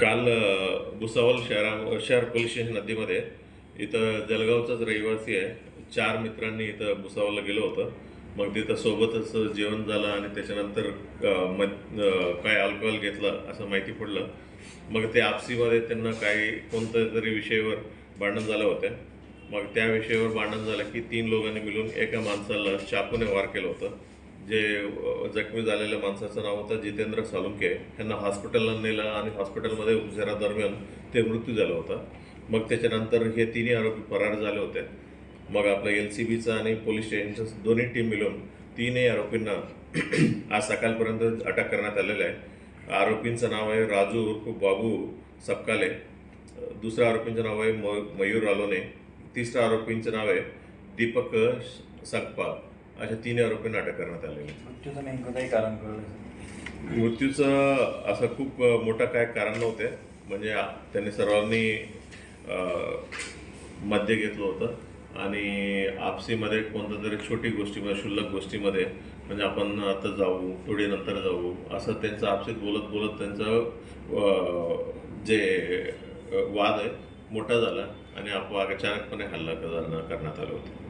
काल भुसावल शहरा शहर पोलीस स्टेशन हद्दीमध्ये इथं जलगावचाच रहिवासी आहे. चार मित्रांनी इथं भुसावलला गेलो होतं. मग तिथं सोबतच जेवण झालं आणि त्याच्यानंतर म काय अल्कोहोल घेतलं असं माहिती पडलं. मग ते आपसीमध्ये त्यांना काही कोणत्या तरी विषयावर भांडण झालं होतं. मग त्या विषयावर भांडण झालं की तीन लोकांनी मिळून एका माणसाला चाकूने वार केलं होतं. जे जखमी झालेल्या माणसाचं नाव होतं जितेंद्र सालुंके. यांना हॉस्पिटलला नेलं आणि हॉस्पिटलमध्ये उपचारादरम्यान ते मृत्यू झाला होता. मग त्याच्यानंतर हे तिन्ही आरोपी फरार झाले होते. मग आपलं एल सी बीचं आणि पोलीस स्टेशनचं दोन्ही टीम मिळून तीनही आरोपींना आज सकाळपर्यंत अटक करण्यात आलेलं आहे. आरोपींचं नाव आहे राजू उर्फ बाबू सपकाले. दुसऱ्या आरोपींचं नाव आहे म मयूर आलोने तिसऱ्या आरोपींचं नाव आहे दीपक सकपाल अशा तीन आरोपींना अटक करण्यात आलेली मृत्यूचं नेमकं काही कारण कळलं मृत्यूचं असं खूप मोठं काय कारण नव्हते. म्हणजे त्यांनी सर्वांनी मद्य घेतलं होतं. आणि आपसीमध्ये कोणत्या तरी छोटी गोष्टीमध्ये क्षुल्लक गोष्टीमध्ये म्हणजे आपण आता जाऊ थोडी नंतर जाऊ असं त्यांचं आपसीत बोलत बोलत त्यांचं जे वाद आहे मोठा झाला. आणि आप अचानकपणे हल्ला करण्यात आला होता.